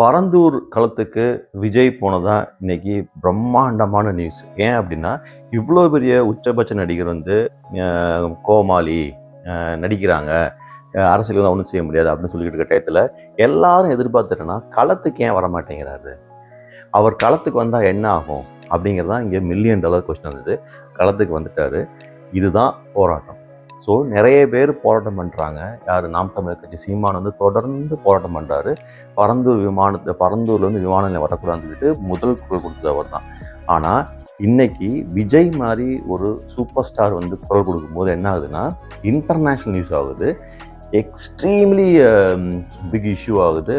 பரந்தூர் களத்துக்கு விஜய் போனதா இன்னைக்கு பிரம்மாண்டமான நியூஸ் ஏன் அப்படின்னா இவ்வளோ பெரிய உச்சபட்ச நடிகர் வந்து கோமாளி நடிக்கிறாங்க. அரசியல் வந்து ஒன்றும் செய்ய முடியாது அப்படின்னு சொல்லிக்கிட்டு இருக்க டயத்தில் எல்லாரும் எதிர்பார்த்துட்டோன்னா களத்துக்கு ஏன் வரமாட்டேங்கிறாரு? அவர் களத்துக்கு வந்தால் என்ன ஆகும்? அப்படிங்கிறது தான் இங்கே மில்லியன் டாலர் கொஸ்டின் வந்தது. களத்துக்கு வந்துட்டார். இதுதான் போராட்டம். ஸோ நிறைய பேர் போராட்டம் பண்ணுறாங்க யார்? நாம் தமிழர் கட்சி சீமான் வந்து தொடர்ந்து போராட்டம் பண்ணுறாரு பரந்தூர் விமானத்தை பரந்தூர்லேருந்து விமான நிலையம் வரக்கூடாதுன்னு சொல்லிட்டு முதல் குரல் கொடுத்தது அவர் தான் ஆனால் இன்னைக்கு விஜய் மாதிரி ஒரு சூப்பர் ஸ்டார் வந்து குரல் கொடுக்கும்போது என்ன ஆகுதுன்னா இன்டர்நேஷ்னல் நியூஸ் ஆகுது. எக்ஸ்ட்ரீம்லி பிக் இஷ்யூ ஆகுது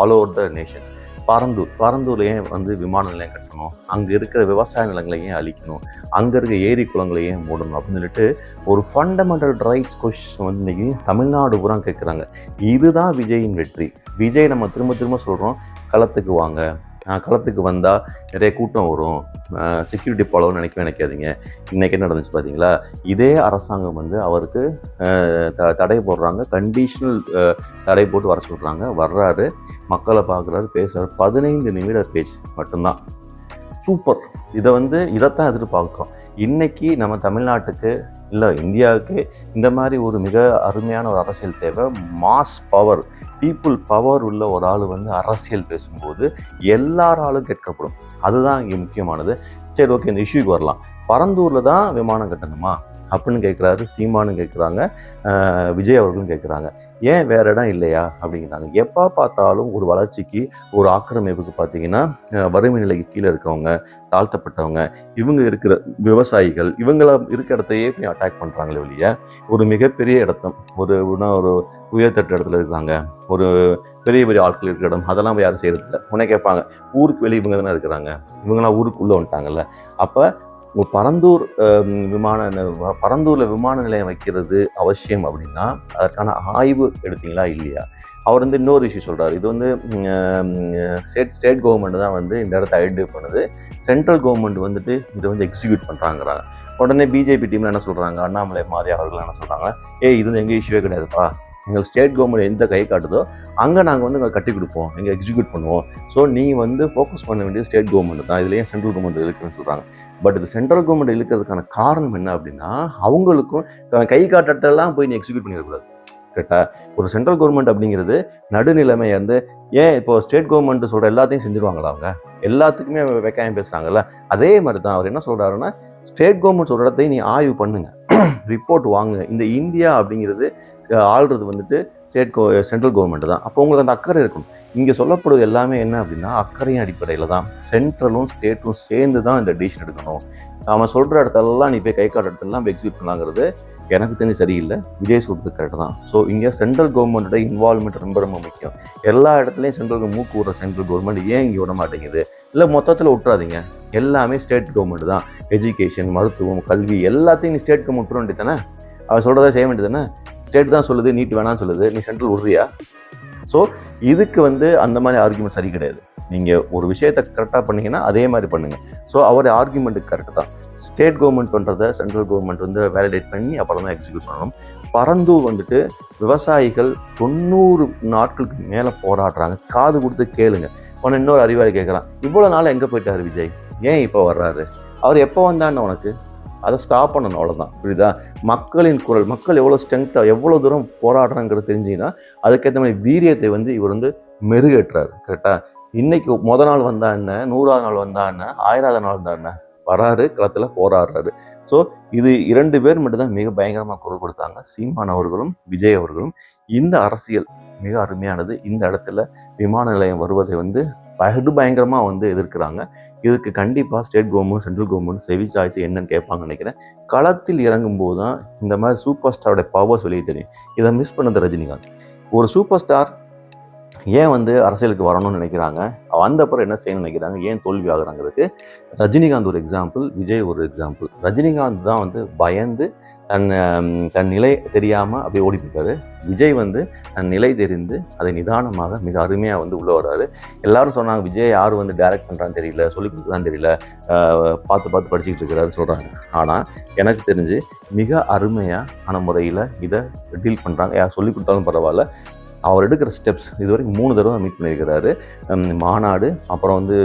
all over the nation Parandur பரந்தூர்ல ஏன் வந்து விமான நிலையம் கட்டணும். அங்கே இருக்கிற விவசாய நிலங்களை ஏன் அழிக்கணும். அங்கே இருக்கிற ஏரி குளங்களை ஏன் மூடணும் அப்படின்னு சொல்லிட்டு ஒரு ஃபண்டமெண்டல் ரைட்ஸ் கொஷின் வந்து இன்றைக்கி தமிழ்நாடு பூரா கேட்குறாங்க இதுதான் விஜயின் வெற்றி. விஜய் நம்ம திரும்ப திரும்ப சொல்கிறோம் களத்துக்கு வாங்க நான் களத்துக்கு வந்தால் நிறைய கூட்டம் வரும். செக்யூரிட்டி போலவும் நினைக்கவே நினைக்காதீங்க. இன்னைக்கு என்ன நடந்துச்சு பார்த்தீங்களா இதே அரசாங்கம் வந்து அவருக்கு த- தடை போடுறாங்க. கண்டிஷனல் தடை போட்டு வர சொல்கிறாங்க வர்றாரு மக்களை பார்க்குறாரு பேசுகிறாரு பதினைந்து நிமிட பேச்சு மட்டும்தான். சூப்பர். இதை வந்து இதைத்தான் எதிர்பார்க்குறோம். இன்றைக்கி நம்ம தமிழ்நாட்டுக்கு இல்லை இந்தியாவுக்கு இந்த மாதிரி ஒரு மிக அருமையான ஒரு அரசியல் தேவை. மாஸ் பவர் பீப்புள் பவர் உள்ள ஒரு ஆள் வந்து அரசியல் பேசும்போது எல்லாராலும் கேட்கப்படும். அதுதான் இங்கே முக்கியமானது. சரி ஓகே இந்த இஷ்யூக்கு வரலாம். பரந்தூரில் தான் விமானம் கட்டணுமா? அப்படின்னு கேட்குறாரு சீமானு கேட்குறாங்க விஜய் அவர்களும் கேட்குறாங்க. ஏன் வேற இடம் இல்லையா? அப்படிங்கிறாங்க. எப்போ பார்த்தாலும் ஒரு வளர்ச்சிக்கு ஒரு ஆக்கிரமிப்புக்கு பார்த்தீங்கன்னா வறுமை நிலைக்கு கீழே இருக்கவங்க தாழ்த்தப்பட்டவங்க இவங்க இருக்கிற விவசாயிகள் இவங்கள இருக்கிற இடத்தையே போய் அட்டாக் பண்ணுறாங்களே வெளியே ஒரு மிகப்பெரிய இடத்தம் ஒரு ஒரு உயர்த்தட்டு இடத்துல இருக்காங்க ஒரு பெரிய பெரிய ஆட்கள் இருக்கிற இடம் அதெல்லாம் யாரும் செய்கிறதில்ல உடனே கேட்பாங்க ஊருக்கு வெளியே இவங்க தானே இருக்கிறாங்க. இவங்களாம் ஊருக்குள்ளே வந்துட்டாங்கல்ல. அப்போ பரந்தூர் விமான பரந்தூரில் விமான நிலையம் வைக்கிறது அவசியம் அப்படின்னா அதற்கான ஆய்வு எடுத்தீங்களா இல்லையா? அவர் வந்து இன்னொரு இஷ்யூ சொல்கிறார் இது வந்து ஸ்டேட் ஸ்டேட் கவர்மெண்ட் தான் வந்து இந்த இடத்த ஐடென்டிஃபை பண்ணுது. சென்ட்ரல் கவர்மெண்ட் வந்துட்டு இதை வந்து எக்ஸிக்யூட் பண்ணுறாங்கிறாங்க உடனே பிஜேபி டீம்ல என்ன சொல்கிறாங்க அண்ணாமலை மாதிரி அவர்கள் என்ன சொல்கிறாங்க ஏ இது வந்து எங்கள் இஷ்யூவே கிடையாதுப்பா. எங்கள் ஸ்டேட் கவர்மெண்ட் எந்த கை காட்டுதோ அங்கே நாங்கள் வந்து கட்டி கொடுப்போம். எங்கள் எக்ஸிக்யூட் பண்ணுவோம். ஸோ நீ வந்து ஃபோக்கஸ் பண்ண வேண்டியது ஸ்டேட் கவர்மெண்ட் தான். இதுலேயே சென்ட்ரல் கவர்மெண்ட் இருக்குன்னு சொல்கிறாங்க பட் இது சென்ட்ரல் கவர்மெண்ட் இழுக்கிறதுக்கான காரணம் என்ன அப்படின்னா அவங்களுக்கும் கை காட்டுறதெல்லாம் போய் நீ எக்ஸிக்யூட் பண்ணிடக்கூடாது. கரெக்டாக ஒரு சென்ட்ரல் கவர்மெண்ட் அப்படிங்கிறது நடுநிலைமை வந்து ஏன் இப்போ ஸ்டேட் கவர்மெண்ட் சொல்கிற எல்லாத்தையும் செஞ்சுருவாங்களா அவங்க? எல்லாத்துக்குமே வெக்காயம் பேசுகிறாங்கல்ல அதே மாதிரி தான் அவர் என்ன சொல்கிறாருன்னா ஸ்டேட் கவர்மெண்ட் சொல்கிற இடத்தையும் நீ ஆய்வு பண்ணுங்க. ரிப்போர்ட் வாங்குங்க. இந்த இந்தியா அப்படிங்கிறது ஆள்றது வந்துட்டு ஸ்டேட் கோ சென்ட்ரல் கவர்மெண்ட் தான். அப்போ உங்களுக்கு அந்த அக்கறை இருக்கணும். இங்கே சொல்லப்படுவது எல்லாமே என்ன அப்படின்னா அக்கறையின் அடிப்படையில் தான். சென்ட்ரலும் ஸ்டேட்டும் சேர்ந்து தான் இந்த டிசிஷன் எடுக்கணும். அவன் சொல்கிற இடத்தெல்லாம் நீ போய் கை காட்டுற இடத்தெல்லாம் எக்ஸிக்யூட் பண்ணலாங்கிறது எனக்கு தெரிஞ்சு சரியில்லை. விஜய் சொல்றது கரெக்ட் தான். ஸோ இங்கே சென்ட்ரல் கவர்மெண்ட்டோட இன்வால்மெண்ட் ரொம்ப ரொம்ப முக்கியம். எல்லா இடத்துலையும் சென்ட்ரல் மூக்கு விடுற சென்ட்ரல் கவர்மெண்ட் ஏன் இங்கே விட மாட்டேங்குது? இல்லை மொத்தத்தில் விட்டுறாதீங்க. எல்லாமே ஸ்டேட் கவர்மெண்ட் தான். எஜுகேஷன் மருத்துவம் கல்வி எல்லாத்தையும் நீ ஸ்டேட் கவர்மெண்ட் விட வேண்டியது தானே? அவர் சொல்கிறத செய்ய வேண்டியது தானே? ஸ்டேட் தான் சொல்லுது நீட் வேணாம்னு சொல்லுது நீ சென்ட்ரல் விடுறியா? ஸோ இதுக்கு வந்து அந்த மாதிரி ஆர்குமெண்ட் சரி கிடையாது. நீங்கள் ஒரு விஷயத்தை கரெக்டாக பண்ணீங்கன்னா அதே மாதிரி பண்ணுங்கள் ஸோ அவருடைய ஆர்குமெண்ட்டுக்கு கரெக்ட் தான். ஸ்டேட் கவர்மெண்ட் பண்ணுறதை சென்ட்ரல் கவர்மெண்ட் வந்து வேலிடேட் பண்ணி அப்புறம் தான் எக்ஸிக்யூட் பண்ணணும். பரந்தூர் வந்துட்டு விவசாயிகள் தொண்ணூறு நாட்களுக்கு மேலே போராடுறாங்க. காது கொடுத்து கேளுங்க. உன இன்னொரு அறிவாளி கேட்குறான். இவ்வளோ நாள் எங்கே போயிட்டார் விஜய்? ஏன் இப்போ வர்றாரு? அவர் எப்போ வந்தான்னு உனக்கு? அதை ஸ்டாப் பண்ணணும் அவ்வளோதான் புரியுதா? மக்களின் குரல் மக்கள் எவ்வளோ ஸ்ட்ரென்த்தாக எவ்வளோ தூரம் போராடுறாங்கிறது தெரிஞ்சிங்கன்னா அதுக்கேற்ற மாதிரி வீரியத்தை வந்து இவர் வந்து மெருகேற்றார் கரெக்டாக இன்றைக்கி முத நாள் வந்தா என்ன? நூறாவது நாள் வந்தா என்ன? ஆயிராவது நாள் வந்தா என்ன? வராரு களத்தில் போராடுறாரு. ஸோ இது இரண்டு பேர் மட்டும்தான் மிக பயங்கரமாக குரல் கொடுத்தாங்க. சீமான் அவர்களும் விஜய் அவர்களும். இந்த அரசியல் மிக அருமையானது. இந்த இடத்துல விமான நிலையம் வருவதை வந்து படு பயங்கரமாக வந்து எதிர்க்கிறாங்க. இதுக்கு கண்டிப்பாக ஸ்டேட் கவர்மெண்ட் சென்ட்ரல் கவர்மெண்ட் செவிச்சாய்ச்சி என்னன்னு கேட்பாங்கன்னு நினைக்கிறேன். களத்தில் இறங்கும்போது தான் இந்த மாதிரி சூப்பர் ஸ்டாரோட பவர்ஸ் வெளியே தெரியும் இதை மிஸ் பண்ணது ரஜினிகாந்த். ஒரு சூப்பர் ஸ்டார் ஏன் வந்து அரசியலுக்கு வரணும்னு நினைக்கிறாங்க? வந்த அப்புறம் என்ன செய்யணும்னு நினைக்கிறாங்க? ஏன் தோல்வி ஆகுறாங்கிறதுக்கு ரஜினிகாந்த் ஒரு எக்ஸாம்பிள் விஜய் ஒரு எக்ஸாம்பிள் ரஜினிகாந்த் தான் வந்து பயந்து தன் தன் நிலை தெரியாமல் அப்படியே ஓடி போயிருக்காரு விஜய் வந்து தன் நிலை தெரிந்து அதை நிதானமாக மிக அருமையாக வந்து உள்ளே வர்றாரு. எல்லாரும் சொன்னாங்க விஜய் யார் வந்து டைரக்ட் பண்ணுறான்னு தெரியல சொல்லிக் கொடுக்குறான்னு தெரியல. பார்த்து பார்த்து படிச்சுக்கிட்டு இருக்கிறாருன்னு சொல்கிறாங்க ஆனால் எனக்கு தெரிஞ்சு மிக அருமையான முறையில் இதை டீல் பண்ணுறாங்க யார் சொல்லிக் கொடுத்தாலும் பரவாயில்ல. அவர் எடுக்கிற ஸ்டெப்ஸ் இது வரைக்கும் மூணு தடவை மீட் பண்ணியிருக்கிறாரு. மாநாடு அப்புறம் வந்து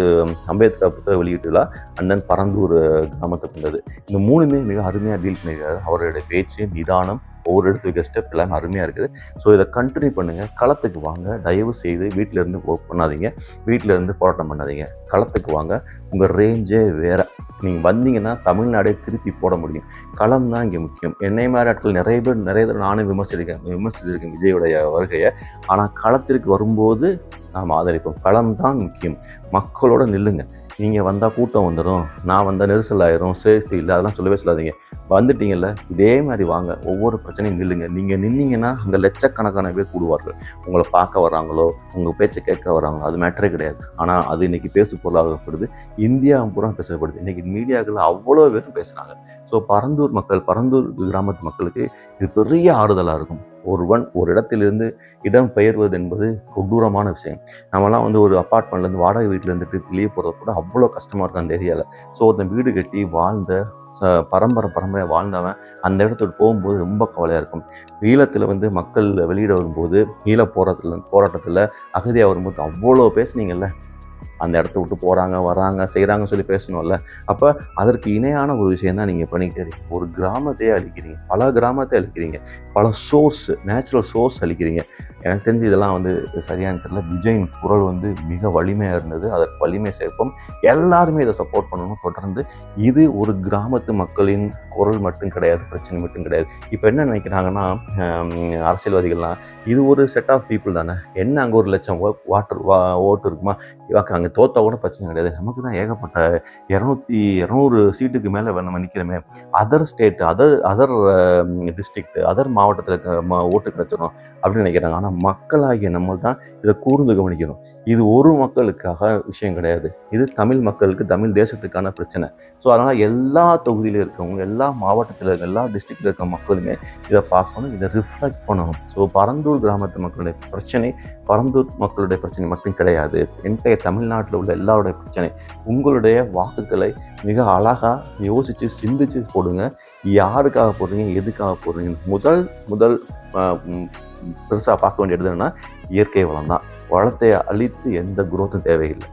அம்பேத்கர் புத்தக வெளியீட்டு விழா அண்ட் தென் பரந்தூர் கிராமத்தை கொண்டது. இந்த மூணுமே மிக அருமையாக டீல் பண்ணியிருக்கிறாரு அவருடைய பேச்சு நிதானம் ஒவ்வொரு எடுத்து வைக்கிற ஸ்டெப் எல்லாமே அருமையாக இருக்குது. ஸோ இதை கண்டினியூ பண்ணுங்கள் களத்துக்கு வாங்க. தயவு செய்து வீட்டில் இருந்து ஒர்க் பண்ணாதீங்க. வீட்டிலேருந்து போராட்டம் பண்ணாதீங்க. களத்துக்கு வாங்க. உங்கள் ரேஞ்சே வேறு. நீங்கள் வந்தீங்கன்னா தமிழ்நாடே திருப்பி போட முடியும். களம் தான் இங்கே முக்கியம். என்னை மாதிரி ஆட்கள் நிறைய பேர் நிறைய தடவை நானும் விமர்சிச்சிருக்கேன் விமர்சிச்சிருக்கேன் விஜயோடைய வருகையை. ஆனால் களத்திற்கு வரும்போது நாம் ஆதரிப்போம். களம் தான் முக்கியம். மக்களோட நில்லுங்க. நீங்கள் வந்தால் கூட்டம் வந்துடும் நான் வந்தால் நெரிசல் ஆயிரும். சேஃப்டி இல்லை. அதெல்லாம் சொல்லவே சொல்லாதீங்க. வந்துட்டீங்கல்ல இதே மாதிரி வாங்க. ஒவ்வொரு பிரச்சனையும் நில்லுங்க. நீங்கள் நின்னீங்கன்னா அங்கே லட்சக்கணக்கான பேர் கூடுவார்கள். உங்களை பார்க்க வராங்களோ உங்கள் பேச்சை கேட்க வராங்களோ அது மேட்டரே கிடையாது. ஆனால் அது இன்னைக்கு பேசு பொருளாகப்படுது. இந்தியா பூரா பேசப்படுது. இன்றைக்கி மீடியாக்கள் அவ்வளோ பேரும் பேசுகிறாங்க ஸோ பரந்தூர் மக்கள் பரந்தூர் கிராமத்து மக்களுக்கு இது பெரிய ஆறுதலாக இருக்கும். ஒருவன் ஒரு இடத்திலிருந்து இடம் பெயர்வது என்பது கொடூரமான விஷயம். நம்மலாம் வந்து ஒரு அப்பார்ட்மெண்ட்லேருந்து வாடகை வீட்டில் இருந்துட்டு வெளியே போகிறது கூட அவ்வளோ கஷ்டமாக இருக்கும் அந்த ஏரியாவில் ஸோ ஒருத்தன் வீடு கட்டி வாழ்ந்த ச பரம்பரை பரம்பரை வாழ்ந்தவன் அந்த இடத்துக்கு போகும்போது ரொம்ப கவலையாக இருக்கும். ஈழத்தில் வந்து மக்கள் வெளியிட வரும்போது ஈழ போராட்டத்தில் போராட்டத்தில் அகதியாக வரும்போது அவ்வளோ பேசுனீங்கல்ல அந்த இடத்த விட்டு போகிறாங்க வராங்க செய்கிறாங்கன்னு சொல்லி பேசணும்ல. அப்போ அதற்கு இணையான ஒரு விஷயம் தான் நீங்கள் பண்ணிக்கிட்டே இருக்கீங்க ஒரு கிராமத்தையே அழிக்கிறீங்க. பல கிராமத்தை அழிக்கிறீங்க. பல சோர்ஸ் நேச்சுரல் சோர்ஸ் அழிக்கிறீங்க. எனக்கு தெரிஞ்சு இதெல்லாம் வந்து சரியான தெரியல. விஜயின் குரல் வந்து மிக வலிமையாக இருந்தது. அதற்கு வலிமை சேர்ப்போம். எல்லாருமே இதை சப்போர்ட் பண்ணணும். தொடர்ந்து இது ஒரு கிராமத்து மக்களின் குரல் மட்டும் கிடையாது பிரச்சனை மட்டும் கிடையாது. இப்போ என்ன நினைக்கிறாங்கன்னா அரசியல்வாதிகள்லாம் இது ஒரு செட் ஆஃப் பீப்புள் தானே. என்ன அங்கே ஒரு லட்சம் வாட்டர் வா ஓட்டு இருக்குமா? இவாக்கு அங்கே தோத்தா கூட பிரச்சனை கிடையாது. நமக்கு தான் ஏகப்பட்ட இரநூத்தி இரநூறு சீட்டுக்கு மேலே நம்ம நிற்கிறோமே other state other other district other மாவட்டத்தில் ஓட்டு கிடைச்சிடும் அப்படின்னு நினைக்கிறாங்க. ஆனால் மக்களாகிய நம்ம தான் இதை கூர்ந்து கவனிக்கணும். இது ஒரு மக்களுக்காக விஷயம் கிடையாது. இது தமிழ் மக்களுக்கு தமிழ் தேசத்துக்கான பிரச்சனை. ஸோ அதனால் எல்லா தொகுதியிலும் இருக்கவங்க எல்லா எல்லா மாவட்டத்தில் இருக்க எல்லா டிஸ்ட்ரிக்டில் இருக்க மக்களுமே இதை பார்க்கணும் இதை ரிஃப்ளெக்ட் பண்ணணும். ஸோ பரந்தூர் கிராமத்து மக்களுடைய பிரச்சனை பரந்தூர் மக்களுடைய பிரச்சனை மட்டும் கிடையாது. என்டைய தமிழ்நாட்டில் உள்ள எல்லாருடைய பிரச்சனை உங்களுடைய வாக்குகளை மிக அழகாக யோசித்து சிந்திச்சு போடுங்க. யாருக்காக போடுறீங்க எதுக்காக போடுறீங்க முதல் முதல் பெருசாக பார்க்க வேண்டியது என்னென்னா இயற்கை வளம் தான் வளத்தை அழித்து எந்த குரோத்தும் தேவையில்லை.